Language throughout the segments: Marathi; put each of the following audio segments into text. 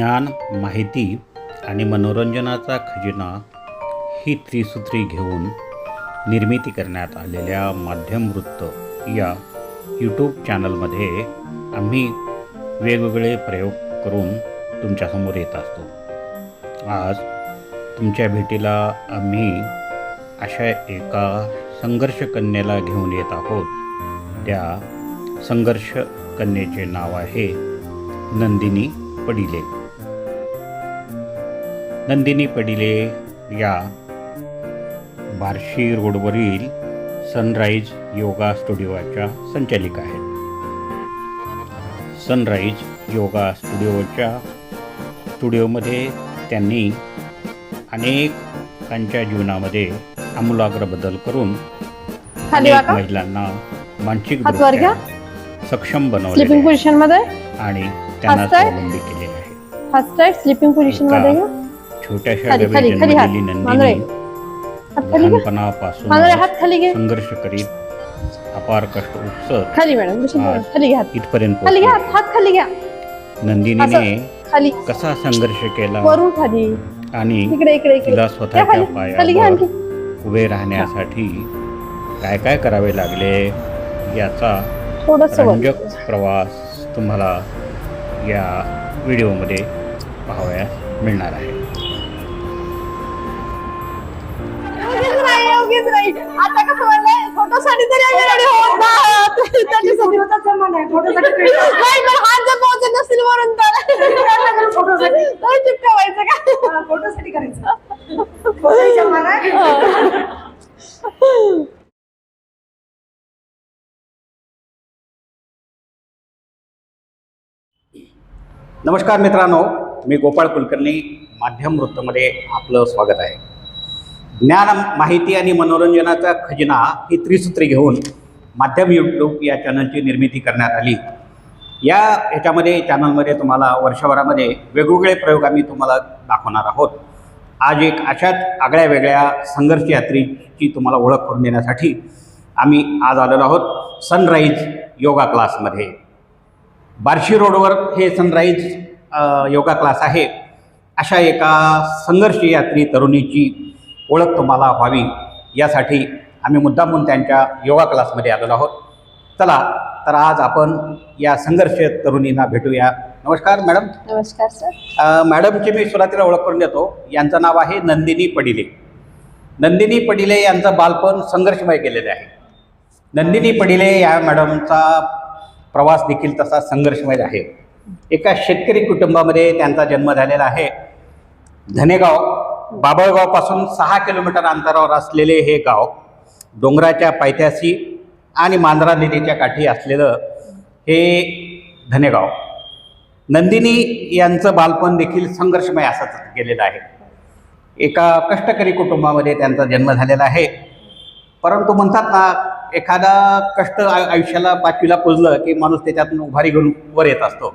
ज्ञान माहिती आणि मनोरंजनाचा खजिना ही त्रिसूत्री घेऊन निर्मिती करण्यात आलेल्या माध्यम वृत्त या यूट्यूब चॅनलमध्ये आम्ही वेगवेगळे प्रयोग करून तुमच्यासमोर येत असतो. आज तुमच्या भेटीला आम्ही अशा एका संघर्ष कन्येला घेऊन येत आहोत. त्या संघर्ष कन्येचे नाव आहे नंदिनी पडिले. नंदिनी पडिले या बार्शी रोडवरील सनराईज योगा स्टुडिओच्या संचालिका आहेत. सनराईज योगा स्टुडिओच्या स्टुडिओमध्ये त्यांनी अनेकांच्या जीवनामध्ये आमूलाग्र बदल करून अनेक महिलांना मानसिक. सक्षम बनवले आणि त्यांना? स्वावलंबी केलेले आहे. स्लिपिंग पोझिशनमध्ये छोट्याशा खाली, खाली, खाली हात. जन्मलेली मांजरे. नंदिनी खाली लहानपणापासून मांजरे हात खाली घे संघर्ष करीत अपार कष्ट उपसत खाली मॅडम बसून. बघा. खाली घ्या हात. इथपर्यंत खाली घ्या पोहोचली. हात हात खाली घ्या नंदिनीने खाली कसा संघर्ष केला वरून खाली आणि इकडे इकडे इकडे तिला स्वतःच्या खाली खाली घ्या पायावर उभे राहण्यासाठी काय काय करावे लागले याचा थोडस रंजक प्रवास तुम्हाला या व्हिडिओमध्ये पाहावयास मिळणार आहे नाही आता कसं म्हणलंय फोटोसाठी तरी आम्ही ready होत नाहोत. त्याच्यासाठी नाही पण हात जर पोहोचत नसतील म्हणून तर. तर चिपकवायचं का? फोटोसाठी करायचं. फोटोच्या मागे नमस्कार मित्रांनो मी गोपाळ कुलकर्णी माध्यम वृत्तमध्ये आपलं स्वागत आहे. ज्ञान माहिती आणि मनोरंजनाचा खजिना ही त्रिसूत्री घेऊन माध्यम यूट्यूब या चॅनलची निर्मिती करण्यात आली. या ह्याच्यामध्ये चॅनलमध्ये तुम्हाला वर्षभरामध्ये वेगवेगळे प्रयोग आम्ही तुम्हाला दाखवणार आहोत. आज एक अशाच आगळ्या वेगळ्या संघर्ष यात्रेची तुम्हाला ओळख करून देण्यासाठी आम्ही आज आलेलो आहोत सनराईज योगा क्लासमध्ये बार्शी रोडवर हे सनराईज योगा क्लास आहे. अशा एका संघर्ष यात्री तरुणीची ओळख तुम्हाला व्हावी. यासाठी आम्ही मुद्दामून त्यांच्या योगा क्लासमध्ये आलेलो आहोत. चला तर आज आपण या संघर्ष तरुणींना भेटूया. नमस्कार मॅडम. नमस्कार सर. मॅडमची मी सुरुवातीला ओळख करून देतो. यांचं नाव आहे नंदिनी पडिले. नंदिनी पडिले यांचं बालपण संघर्षमय केलेलं आहे. नंदिनी पडिले या मॅडमचा प्रवास देखील तसा संघर्षमय आहे. एका शेतकरी कुटुंबामध्ये त्यांचा जन्म झालेला आहे. धनेगाव बाबळगावपासून सहा किलोमीटर अंतरावर असलेले हे गाव डोंगराच्या पायथ्याशी आणि मांजरा नदीच्या काठी असलेलं हे धनेगाव. नंदिनी यांचं बालपण देखील संघर्षमय असंच गेलेलं आहे. एका कष्टकरी कुटुंबामध्ये त्यांचा जन्म झालेला आहे. परंतु म्हणतात ना एखादा कष्ट आयुष्याला पाचवीला पुजलं की माणूस त्याच्यातून उभारी घेऊन वर येत असतो.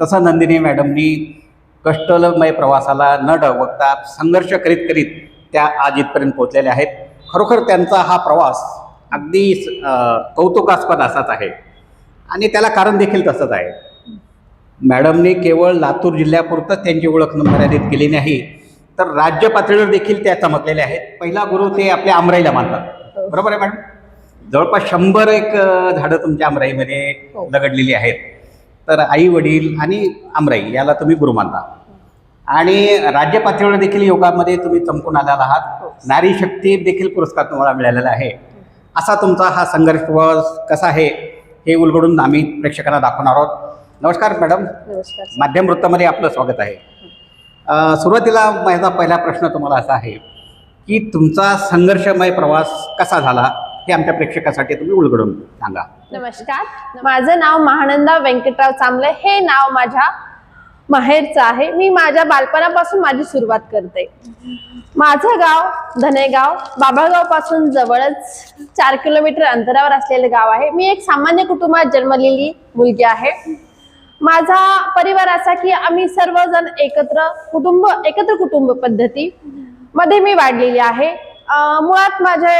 तसं नंदिनी मॅडमनी कष्टमय प्रवासाला न डगवता संघर्ष करीत करीत त्या आज इथपर्यंत पोहोचलेल्या आहेत. खरोखर त्यांचा हा प्रवास अगदी कौतुकास्पद असाच आहे. आणि त्याला कारण देखील तसंच आहे. मॅडमने केवळ लातूर जिल्ह्यापुरतंच त्यांची ओळख मर्यादित केली नाही तर राज्य पातळीवर देखील त्या चमकलेल्या आहेत. पहिला गुरु ते आपल्या आमराईला मानतात. बरोबर आहे मॅडम? जवळपास शंभर एक झाडं तुमच्या आमराईमध्ये हो. दगडलेली आहेत. तर आई वडील आणि आमराई याला तुम्ही गुरु मानता. आणि राज्य पातळीवर देखील योगामध्ये तुम्ही चमकून आलेला आहात. नारी शक्ती देखील पुरस्कार तुम्हाला मिळालेला आहे. असा तुमचा हा संघर्ष प्रवास कसा आहे हे उलगडून आम्ही प्रेक्षकांना दाखवणार आहोत. नमस्कार मॅडम. नमस्कार. माध्यम वृत्तामध्ये आपलं स्वागत आहे. सुरुवातीला माझा पहिला प्रश्न तुम्हाला असा आहे की तुमचा संघर्षमय प्रवास कसा झाला हे आमच्या प्रेक्षकासाठी तुम्ही उलगडून सांगा. नमस्कार. माझं नाव महानंदा व्यंकटराव चांबले हे नाव माझ्या माहेरचं आहे. मी माझ्या बालपणापासून माझी सुरुवात करते. माझं गाव धनेगाव. बाबागावपासून जवळच चार किलोमीटर अंतरावर असलेलं गाव आहे. मी एक सामान्य कुटुंबात जन्मलेली मुलगी आहे. माझा परिवार असा की आम्ही सर्वजण एकत्र कुटुंब एकत्र कुटुंब पद्धती मध्ये मी वाढलेली आहे. मुळात माझे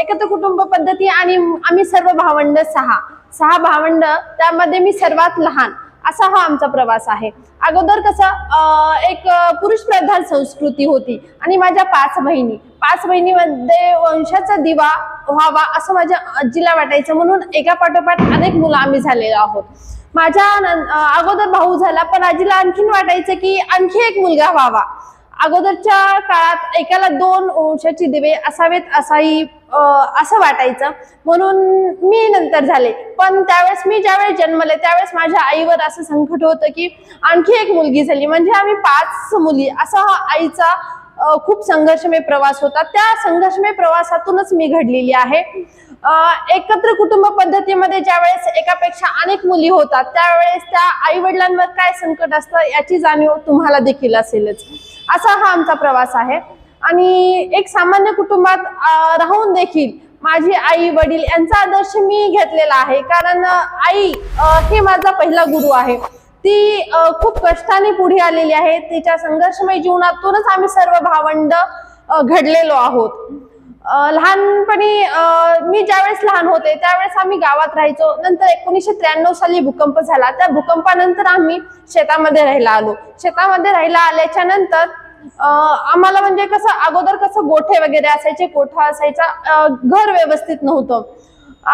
एकत्र कुटुंब पद्धती आणि आम्ही सर्व भावंड सहा. सहा भावंड त्यामध्ये मी सर्वात लहान. असा हा आमचा प्रवास आहे. अगोदर कसं एक पुरुष प्रधान संस्कृती होती आणि माझ्या पाच बहिणी. पाच बहिणीमध्ये वंशाचा दिवा व्हावा असं माझ्या आजीला वाटायचं. म्हणून एका पाठोपाठ अनेक मुलं आम्ही झालेलो आहोत. माझ्या अगोदर भाऊ झाला पण आजीला आणखीन वाटायचं की आणखी एक मुलगा व्हावा. अगोदरच्या काळात एकाला दोन वंशाची दिवे असावेत असाही असं वाटायचं. म्हणून मी नंतर झाले. पण त्यावेळेस मी ज्यावेळेस जन्मले त्यावेळेस माझ्या आईवर असं संकट होतं की आणखी एक मुलगी झाली. म्हणजे आम्ही पाच मुली. असा हा आईचा खूप संघर्षमय प्रवास होता. त्या संघर्षमय प्रवासातूनच मी घडलेली आहे. एकत्र कुटुंब पद्धतीमध्ये ज्यावेळेस एकापेक्षा अनेक मुली होतात त्यावेळेस त्या आई वडिलांवर काय संकट असतं याची जाणीव तुम्हाला देखील असेलच. असा हा आमचा प्रवास आहे. आणि एक सामान्य कुटुंबात राहून देखील माझी आई वडील यांचा आदर्श मी घेतलेला आहे. कारण आई हे माझा पहिला गुरु आहे. ती खूप कष्टाने पुढे आलेली आहे. तिच्या संघर्षमय जीवनातूनच आम्ही सर्व भावंड घडलेलो आहोत. लहानपणी मी ज्यावेळेस लहान होते त्यावेळेस आम्ही गावात राहायचो. नंतर एकोणीसशे त्र्याण्णव साली भूकंप झाला. त्या भूकंपानंतर आम्ही शेतामध्ये राहायला आलो. शेतामध्ये राहायला आल्याच्यानंतर आम्हाला म्हणजे कसं अगोदर कसं गोठे वगैरे असायचे कोठा असायचा घर व्यवस्थित नव्हतं.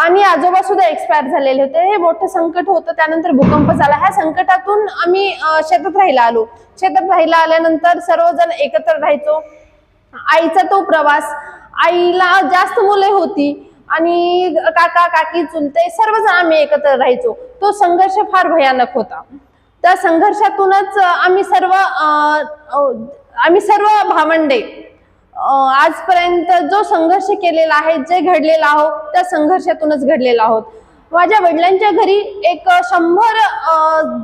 आणि आजोबा सुद्धा एक्सपायर झालेले होते. हे मोठं संकट होतं. त्यानंतर भूकंप झाला. ह्या संकटातून आम्ही शेतात राहायला आलो. शेतात राहायला आल्यानंतर सर्वजण एकत्र राहायचो. आईचा तो प्रवास आईला जास्त मुले होती आणि काका काकी चुलते सर्वजण आम्ही एकत्र राहायचो. तो संघर्ष फार भयानक होता. त्या संघर्षातूनच आम्ही सर्व आम्ही सर्व भावंडे आजपर्यंत जो संघर्ष केलेला आहे जे घडलेला आहोत त्या संघर्षातूनच घडलेला आहोत. माझ्या वडिलांच्या घरी एक शंभर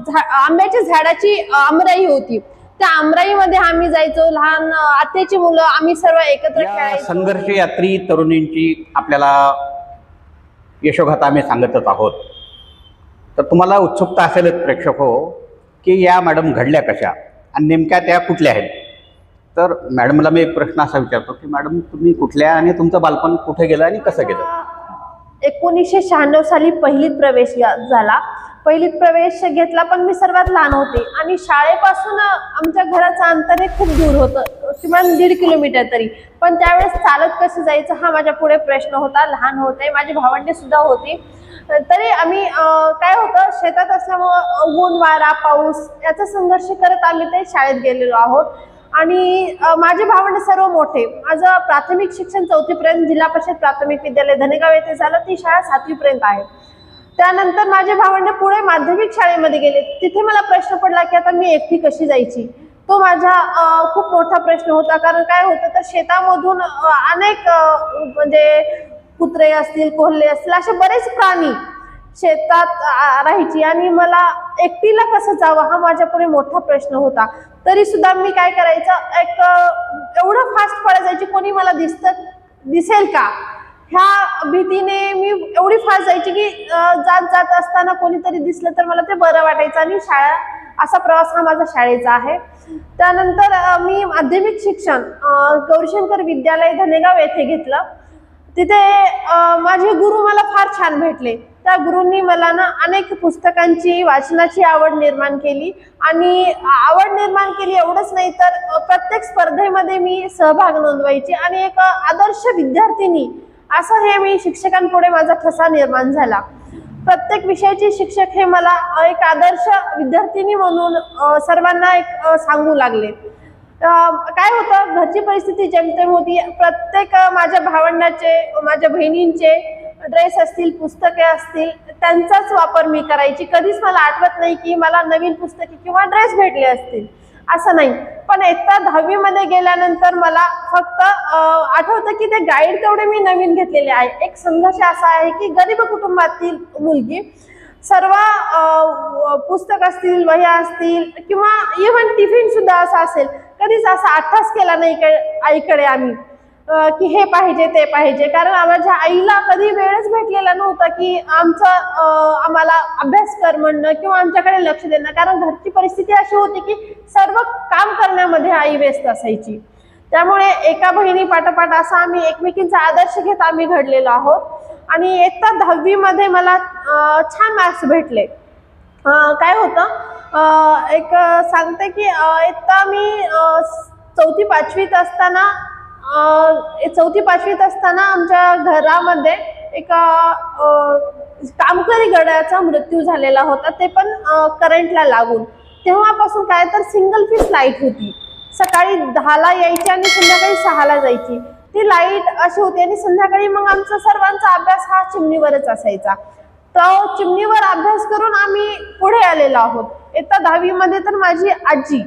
झा- आंब्याच्या झाडाची आमराई होती. त्या आमराईमध्ये आम्ही जायचो. लहान आत्याची मुलं आम्ही सर्व एकत्र या खेळायचो. संघर्ष यात्री तरुणींची आपल्याला यशोगाथा आम्ही सांगतच आहोत. तर तुम्हाला उत्सुकता असेलच प्रेक्षक हो की या मॅडम घडल्या कशा आणि नेमक्या त्या कुठल्या आहेत? तर मॅडमला मी एक प्रश्न असा विचारतो की मॅडम तुम्ही कुठल्या आणि तुमचं बालपण कुठे गेलं आणि कसं गेलं? एकोणीसशे शहाण्णव साली पहिलीत प्रवेश या- झाला. पहिलीत प्रवेश घेतला पण मी सर्वात लहान होते. आणि शाळेपासून आमच्या घराचं अंतर हे खूप दूर होतं. किमान दीड किलोमीटर तरी. पण त्यावेळेस चालत कसं जायचं हा माझ्या पुढे प्रश्न होता. लहान होते माझी भावंडे सुद्धा होती. तरी आम्ही काय होतं शेतात असल्यामुळं ऊन वारा पाऊस याचा संघर्ष करत आम्ही ते शाळेत गेलेलो आहोत. आणि माझे भावंड सर्व मोठे. माझं प्राथमिक शिक्षण चौथीपर्यंत जिल्हा परिषद प्राथमिक विद्यालय धनेगाव येथे झालं. ती शाळा सातवीपर्यंत आहे. त्यानंतर माझे भावंड पुढे माध्यमिक शाळेमध्ये गेले. तिथे मला प्रश्न पडला की आता मी एकटी कशी जायची? तो माझा खूप मोठा प्रश्न होता. कारण काय होतं तर शेतामधून अनेक म्हणजे कुत्रे असतील कोल्हे असतील असे बरेच प्राणी शेतात राहायची. आणि मला एकटीला कसं जावं हा माझ्यापुढे मोठा प्रश्न होता. तरी सुद्धा मी काय करायचं एक एवढं फास्ट पळत जायची कोणी मला दिसत दिसेल का? ह्या भीतीने मी एवढी फास्ट जायची की जात जात असताना कोणीतरी दिसलं तर मला ते बरं वाटायचं आणि शाळा असा प्रवास हा माझा शाळेचा आहे. त्यानंतर मी माध्यमिक शिक्षण गौरीशंकर विद्यालय धनेगाव येथे घेतलं. तिथे माझे गुरु मला फार छान भेटले. त्या गुरूंनी मला ना अनेक पुस्तकांची वाचनाची आवड निर्माण केली आणि आवड निर्माण केली एवढंच नाही तर प्रत्येक स्पर्धेमध्ये मी सहभाग नोंदवायची आणि एक आदर्श विद्यार्थिनी असं हे मी शिक्षकांपुढे माझा ठसा निर्माण झाला. प्रत्येक विषयाचे शिक्षक हे मला एक आदर्श विद्यार्थिनी म्हणून सर्वांना एक सांगू लागले. काय होतं? घरची परिस्थिती जेमतेम होती. प्रत्येक माझ्या भावंडाचे माझ्या बहिणींचे ड्रेस असतील पुस्तके असतील त्यांचाच वापर मी करायची. कधीच मला आठवत नाही की मला नवीन पुस्तके किंवा ड्रेस भेटले असतील. असं नाही. पण इयत्ता दहावीमध्ये गेल्यानंतर मला फक्त आठवतं की ते गाईड तेवढे मी नवीन घेतलेले आहे. एक संघर्ष असा आहे की गरीब कुटुंबातील मुलगी सर्व पुस्तक असतील वह्या असतील किंवा इव्हन टिफिन सुद्धा असा असेल. कधीच असा अठ्ठास केला नाही इकडे आम्ही. की हे पाहिजे ते पाहिजे. कारण माझ्या आईला कधी वेळच भेटलेला नव्हता की आमचं आम्हाला अभ्यास कर म्हणणं किंवा आमच्याकडे लक्ष देणं. कारण घरची परिस्थिती अशी होती की सर्व काम करण्यामध्ये आई व्यस्त असायची. त्यामुळे एका बहिणी पाठोपाठ असा आम्ही एकमेकींचा आदर्श घेत आम्ही घडलेलो आहोत. आणि इयत्ता दहावीमध्ये मला छान मार्क्स भेटले. काय होतं? एक सांगते की इयत्ता मी चौथी पाचवीत असताना चौथी पाचवीत असताना आमच्या घरामध्ये एका कामकरी गड्याचा मृत्यू झालेला होता. ते पण करंटला लागून. तेव्हापासून काय तर सिंगल पीस लाइट होती. सकाळी दहाला यायची आणि संध्याकाळी सहाला जायची. ती लाइट अशी होती आणि संध्याकाळी मग आमचा सर्वांचा अभ्यास हा चिमणीवरच असायचा. तो चिमणीवर अभ्यास करून आम्ही पुढे आलेलो आहोत. येत्या दहावीमध्ये तर माझी आजी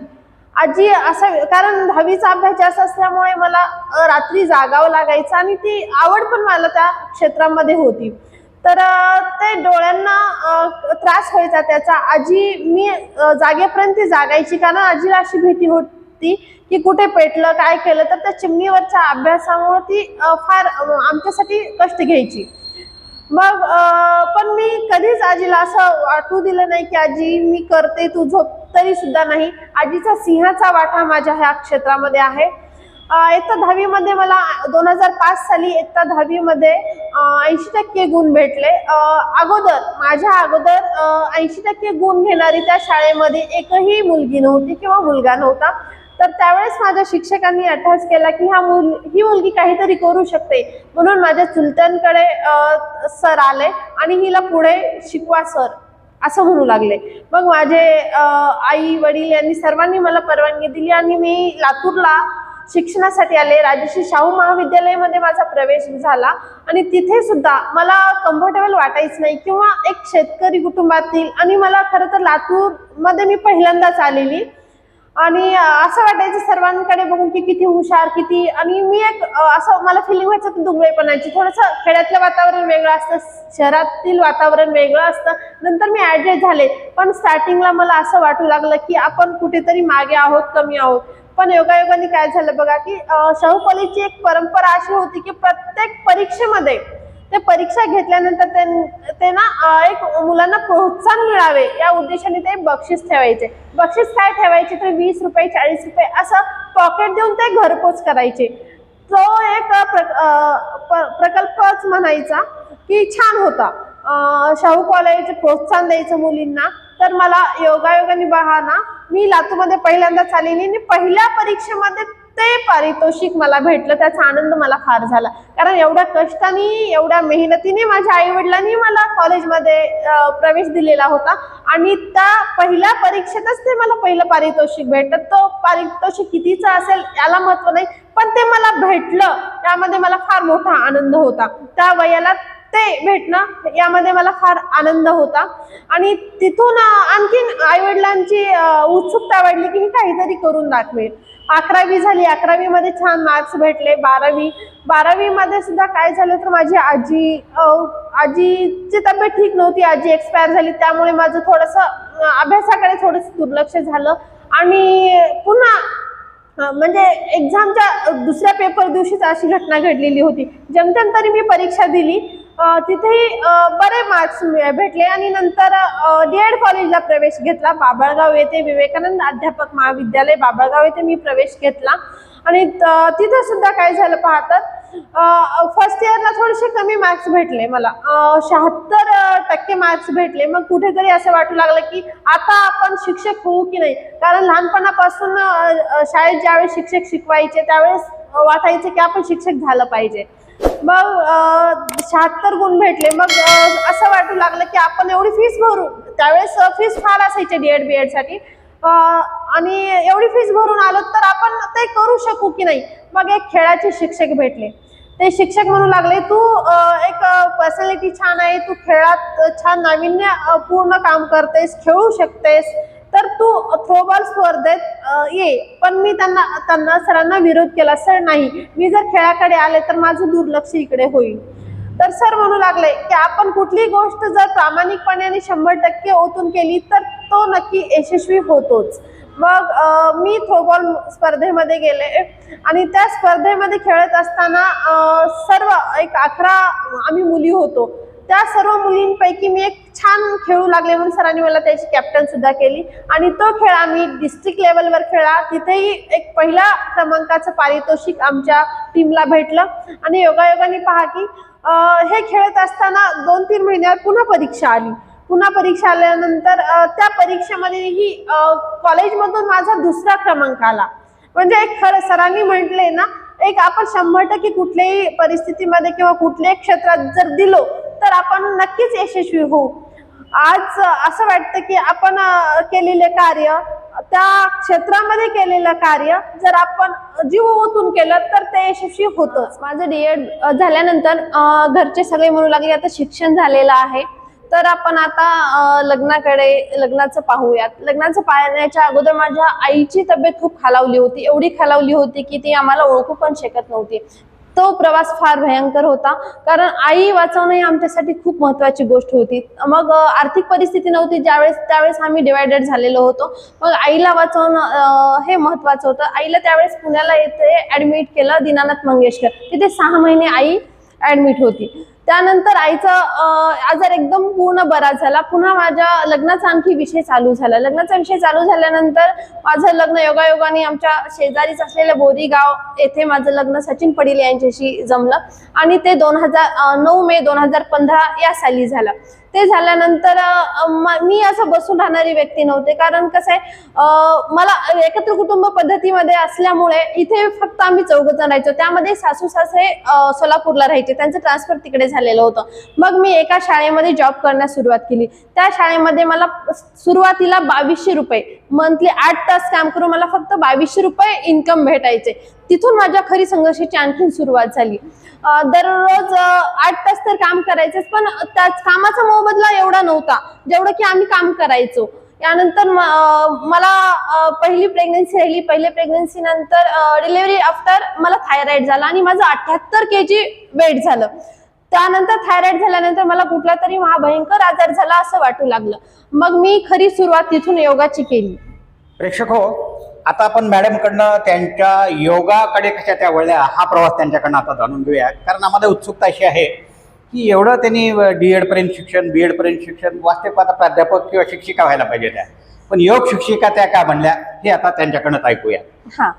आजी असं कारण दहावीचा अभ्यास जास्त असल्यामुळे मला रात्री जागावं लागायचं आणि ती आवड पण मला त्या क्षेत्रामध्ये होती. तर ते डोळ्यांना त्रास व्हायचा त्याचा. आजी मी जागेपर्यंत ती जागायची कारण आजीला अशी भीती होती की कुठे पेटलं काय केलं तर त्या चिमणीवरच्या अभ्यासामुळे ती फार आमच्यासाठी कष्ट घ्यायची. मग पण मी कधीच आजीला असं वाटू दिलं नाही की आजी मी करते तू झोप तरी सुद्धा नाही. आजीचा सिंहाचा वाटा माझ्या ह्या क्षेत्रामध्ये आहे. इयत्ता दहावीमध्ये मला दोन हजार पाच साली इयत्ता दहावीमध्ये ऐंशी टक्के गुण भेटले. अगोदर माझ्या अगोदर ऐंशी टक्के गुण घेणारी त्या शाळेमध्ये एकही मुलगी नव्हती किंवा मुलगा नव्हता. तर त्यावेळेस माझ्या शिक्षकांनी अभ्यास केला की ह्या मुल ही मुलगी काहीतरी करू शकते. म्हणून माझ्या चुलत्यांकडे सर आले आणि हिला पुढे शिकवा सर. असं म्हणू लागले. मग माझे आई वडील यांनी सर्वांनी मला परवानगी दिली आणि मी लातूरला शिक्षणासाठी आले. राजश्री शाहू महाविद्यालयामध्ये माझा प्रवेश झाला आणि तिथे सुद्धा मला कम्फर्टेबल वाटायचं नाही किंवा एक शेतकरी कुटुंबातील आणि मला खरं तर लातूरमध्ये मी पहिल्यांदाच आलेली. आणि असं वाटायचं सर्वांकडे बघून की किती हुशार किती आणि मी एक असं मला फिलिंग व्हायचं की दुबळेपणाची. थोडंसं खेड्यातलं वातावरण वेगळं असतं शहरातील वातावरण वेगळं असतं. नंतर मी ॲडजस्ट झाले. पण स्टार्टिंगला मला असं वाटू लागलं की आपण कुठेतरी मागे आहोत कमी आहोत. पण योगायोगाने काय झालं बघा की शाहू कॉलेजची एक परंपरा अशी होती की प्रत्येक परीक्षेमध्ये ते परीक्षा घेतल्यानंतर ते- ते ना एक मुलांना प्रोत्साहन मिळावे. या उद्देशाने ते बक्षीस ठेवायचे. बक्षीस काय ठेवायचे तर वीस रुपये चाळीस रुपये असं पॉकेट देऊन ते घरपोच करायचे. तो एक प- प्रकल्पच म्हणायचा की छान होता. शाहू कॉलेज प्रोत्साहन द्यायचं मुलींना. तर मला योगायोगाने बहा ना मी लातूरमध्ये पहिल्यांदाच आलेली आणि पहिल्या परीक्षेमध्ये ते पारितोषिक मला भेटलं त्याचा आनंद मला फार झाला. कारण एवढ्या कष्टाने एवढ्या मेहनतीने माझ्या आई वडिलांनी मला कॉलेजमध्ये प्रवेश दिलेला होता. आणि त्या पहिल्या परीक्षेतच ते मला पहिलं पारितोषिक भेटत तो पारितोषिक कितीचा असेल याला महत्त्व नाही पण ते मला भेटलं. त्यामध्ये मला फार मोठा आनंद होता. त्या वयाला ते भेटणं यामध्ये मला फार आनंद होता. आणि तिथून आणखीन आईवडिलांची उत्सुकता वाढली की ही काहीतरी करून दाखवेल अकरावी झाली. अकरावीमध्ये छान मार्क्स भेटले. बारावी बारावीमध्ये सुद्धा काय झालं तर माझी आजी आजीची तब्येत ठीक नव्हती. आजी एक्सपायर झाली. त्यामुळे माझं थोडंसं अभ्यासाकडे थोडंसं दुर्लक्ष झालं. आणि पुन्हा म्हणजे एक्झामच्या दुसऱ्या पेपर दिवशीच अशी घटना घडलेली होती. जमजम तरी मी परीक्षा दिली. तिथेही बरे मार्क्स भेटले आणि नंतर डी एड कॉलेजला प्रवेश घेतला. बाबळगाव येथे विवेकानंद अध्यापक महाविद्यालय बाबळगाव येथे मी प्रवेश घेतला. आणि त- तिथे सुद्धा काय झालं पाहतात फर्स्ट इयरला थोडेसे कमी मार्क्स भेटले मला. शहात्तर टक्के मार्क्स भेटले. मग कुठेतरी असं वाटू लागलं की आता आपण शिक्षक होऊ की नाही? कारण लहानपणापासून शाळेत ज्यावेळेस शिक्षक शिकवायचे त्यावेळेस वाटायचे की आपण शिक्षक झालं पाहिजे. मग शहात्तर गुण भेटले. मग असं वाटू लागलं की आपण एवढी फीस भरू. त्यावेळेस फीस फार असायची डी एड बी एडसाठी आणि एवढी फीस भरून आलो तर आपण ते करू शकू की नाही? मग एक खेळाचे शिक्षक भेटले. ते शिक्षक म्हणू लागले तू एक पर्सनॅलिटी छान आहे. तू खेळात छान नाविन्य पूर्ण काम करतेस खेळू शकतेस. तर तू थ्रोबॉल स्पर्धेत ये. पण मी त्यांना त्यांना सरांना विरोध केला. सर नाही. मी जर खेळाकडे आले तर माझं दुर्लक्ष इकडे होईल. तर सर म्हणू लागले की आपण कुठली गोष्ट जर प्रामाणिकपणे आणि शंभर टक्के ओतून केली तर तो नक्की यशस्वी होतोच. मग मी थ्रोबॉल स्पर्धेमध्ये गेले आणि त्या स्पर्धेमध्ये खेळत असताना सर्व एक अकरा आम्ही मुली होतो. त्या सर्व मुलींपैकी मी एक छान खेळू लागले म्हणून सरांनी मला त्याची कॅप्टन सुद्धा केली. आणि तो खेळ आम्ही डिस्ट्रिक्ट लेवलवर खेळला. तिथेही एक पहिल्या क्रमांकाचं पारितोषिक आमच्या टीमला भेटलं. आणि योगायोगाने पहा की हे खेळत असताना दोन तीन महिन्यावर पुन्हा परीक्षा आली. पुन्हा परीक्षा आल्यानंतर त्या परीक्षेमध्येही कॉलेजमधून माझा दुसरा क्रमांक आला. म्हणजे एक खरं सरांनी म्हटले ना एक आपण शंभर टक्के कुठल्याही परिस्थितीमध्ये किंवा कुठल्याही क्षेत्रात जर दिलो तर आपण नक्कीच यशस्वी होऊ. आज असं वाटतं की आपण केलेले कार्य त्या क्षेत्रामध्ये केलेलं कार्य जर आपण जीव ओतून केलं तर ते यशस्वी होतच. माझं डीएड झाल्यानंतर घरचे सगळे म्हणू लागले आता शिक्षण झालेलं आहे. तर आपण आता लग्नाकडे लग्नाचं पाहूयात. लग्नाचं पाहण्याच्या अगोदर माझ्या आईची तब्येत खूप खालावली होती. एवढी खालावली होती की ती आम्हाला ओळखू पण शकत नव्हती. तो प्रवास फार भयंकर होता. कारण आई वाचवणं ही आमच्यासाठी खूप महत्वाची गोष्ट होती. मग आर्थिक परिस्थिती नव्हती ज्यावेळेस त्यावेळेस आम्ही डिवायडेड झालेलो होतो. मग आईला वाचवणं हे महत्वाचं होतं. आईला त्यावेळेस पुण्याला येथे ऍडमिट केलं दीनानाथ मंगेशकर. तिथे सहा महिने आई ऍडमिट होती. त्यानंतर आईचा आजार एकदम पूर्ण बरा झाला. पुन्हा माझ्या लग्नाचा आणखी विषय चालू झाला. लग्नाचा विषय चालू झाल्यानंतर माझं लग्न योगायोगाने आमच्या शेजारीच असलेल्या बोरी गाव येथे माझं लग्न सचिन पडील यांच्याशी जमलं आणि ते दोन हजार नऊ मे दोन हजार पंधरा या साली झालं. ते झाल्यानंतर मी असं बसून राहणारी व्यक्ती नव्हते. कारण कसं आहे मला एकत्र कुटुंब पद्धतीमध्ये असल्यामुळे इथे फक्त आम्ही चौघ जण राहायचो. त्यामध्ये सासू सासरे सोलापूरला राहायचे. त्यांचं ट्रान्सफर तिकडे झालेलं होतं. मग मी एका शाळेमध्ये जॉब करण्यास सुरुवात केली. त्या शाळेमध्ये मला सुरुवातीला बावीसशे रुपये मंथली आठ तास काम करून मला फक्त बावीसशे रुपये इन्कम भेटायचे. तिथून माझ्या खरी संघर्षाची आणखीन सुरुवात झाली. दररोज आठ तास तर काम करायचेच पण त्याच कामाचा मोबदला एवढा नव्हता जेवढं की आम्ही काम करायचो. यानंतर मला पहिली प्रेग्नन्सी राहिली. पहिल्या प्रेग्नन्सी नंतर डिलिव्हरी आफ्टर मला थायरॉइड झाला आणि माझं अठ्याहत्तर के जी वेट झालं. त्यानंतर थायरॉइड झाल्यानंतर मला कुठला तरी महाभयंकर आजार झाला असं वाटू लागलं. मग मी खरी सुरुवात तिथून योगाची केली. प्रेक्षक हो आता आपण मॅडमकडनं त्यांच्या योगाकडे कशा त्या वळल्या हा प्रवास त्यांच्याकडनं आता जाणून घेऊया. कारण आम्हाला उत्सुकता अशी आहे की एवढं त्यांनी डी एडपर्यंत शिक्षण बी एडपर्यंत शिक्षण वास्तविक आता प्राध्यापक किंवा शिक्षिका व्हायला पाहिजे त्या. पण योग शिक्षिका त्या काय म्हणल्या हे आता त्यांच्याकडनं ऐकूया. हा.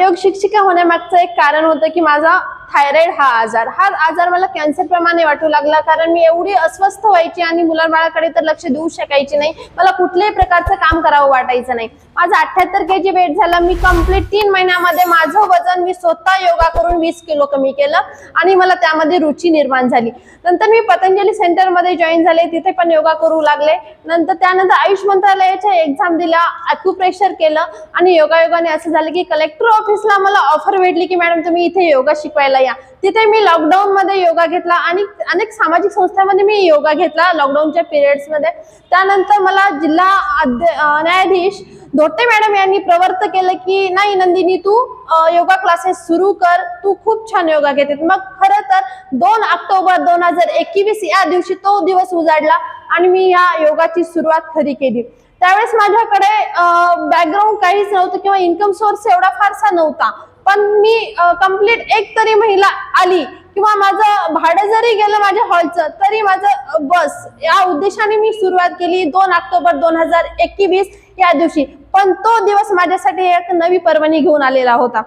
योग शिक्षिका होण्यामागचं एक कारण होतं की माझा थायरॉइड हा आजार. हा आजार मला कॅन्सर प्रमाणे वाटू लागला कारण मी एवढी अस्वस्थ व्हायची आणि मुलांबाळाकडे तर लक्ष देऊ शकायची नाही. मला कुठल्याही प्रकारचं काम करावं वाटायचं नाही. माझं अठ्याहत्तर के जी वेट झालं. मी कंप्लीट तीन महिन्यामध्ये माझं वजन मी स्वतः योगा करून वीस किलो कमी केलं आणि मला त्यामध्ये रुची निर्माण झाली. नंतर मी पतंजली सेंटरमध्ये जॉईन झाले. तिथे पण योगा करू लागले. नंतर त्यानंतर आयुष मंत्रालयाच्या एक्झाम दिल्या. अॅक्युप्रेशर केलं आणि योगायोगाने असं झालं की कलेक्टर ऑफिसला मला ऑफर भेटली की मॅडम तुम्ही इथे योगा शिकवायला या. तिथे मी लॉकडाऊन मध्ये योगा घेतला आणि अनेक सामाजिक संस्थांमध्ये मी योगा घेतला लॉकडाऊनच्या पिरियड्समध्ये. त्यानंतर मला जिल्हा न्यायाधीश धोटे मॅडम यांनी प्रवर्त केलं की नाही नंदिनी तू योगा क्लासेस सुरू कर. तू खूप छान योगा घेते मग खरं तर दोन ऑक्टोबर दोन हजार एकवीस या दिवशी तो दिवस उजाडला आणि मी या योगाची सुरुवात खरी केली. त्यावेळेस माझ्याकडे बॅकग्राऊंड काहीच नव्हतं किंवा इन्कम सोर्स एवढा फारसा नव्हता. पण मी कंप्लीट एक तरी महिला आली किंवा माझं भाडं जरी गेलं माझ्या हॉलचं तरी माझं बस या उद्देशाने मी सुरुवात केली दोन ऑक्टोबर दोन हजार एकवीस या दिवशी. पण तो दिवस माझ्यासाठी एक नवी पर्वणी घेऊन आलेला होता.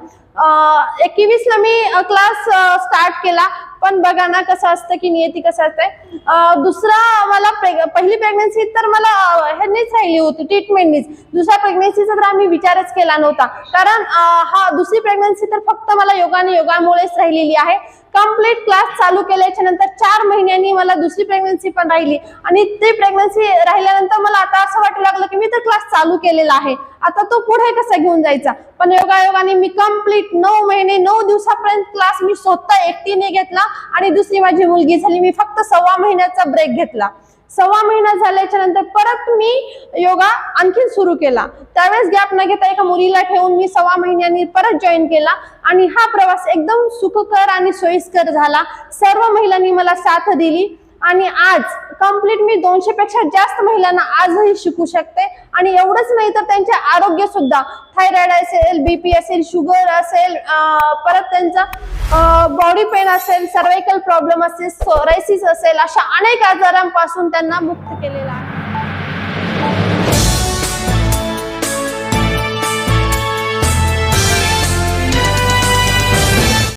एकवीसला मी क्लास स्टार्ट केला. पण बघा ना कसं असतं की नियती कसं असतंय दुसरा मला पहिली प्रेग्नन्सी तर मला ह्यांनीच राहिली होती ट्रीटमेंटनीच दुसऱ्या प्रेग्नन्सीचा तर आम्ही विचारच केला नव्हता. कारण हा दुसरी प्रेग्नन्सी तर फक्त मला योगाने योगामुळेच राहिलेली आहे. कंप्लीट क्लास चालू केल्याच्यानंतर चार महिन्यांनी मला दुसरी प्रेग्नन्सी पण राहिली. आणि ती प्रेग्नन्सी राहिल्यानंतर मला आता असं वाटू लागलं की मी तर क्लास चालू केलेला आहे. आता तो पुढे कसा घेऊन जायचा? पण योगायोगाने मी कंप्लीट नऊ महिने नऊ दिवसापर्यंत क्लास मी स्वतः एकटीने घेतला आणि दुसरी माझी मुलगी झाली. मी फक्त सव्वा महिन्याचा ब्रेक घेतला. सव्वा महिना झाल्याच्यानंतर परत मी योगा आणखीन सुरू केला. त्यावेळेस गॅप न घेता एका मुलीला ठेवून मी सव्वा महिन्यांनी परत जॉईन केला आणि हा प्रवास एकदम सुखकर आणि सोयीस्कर झाला. सर्व महिलांनी मला साथ दिली. आणि आज कंप्लीट मी दोनशे पेक्षा जास्त महिलांना आजही शिकू शकते. आणि एवढंच नाही तर त्यांचे आरोग्य सुद्धा. थायरॉइड असेल बीपी असेल शुगर असेल परत त्यांचा बॉडी पेन असेल सर्वायकल प्रॉब्लेम असेल सोरायसिस असेल अशा अनेक आजारांपासून त्यांना मुक्त केलेला आहे.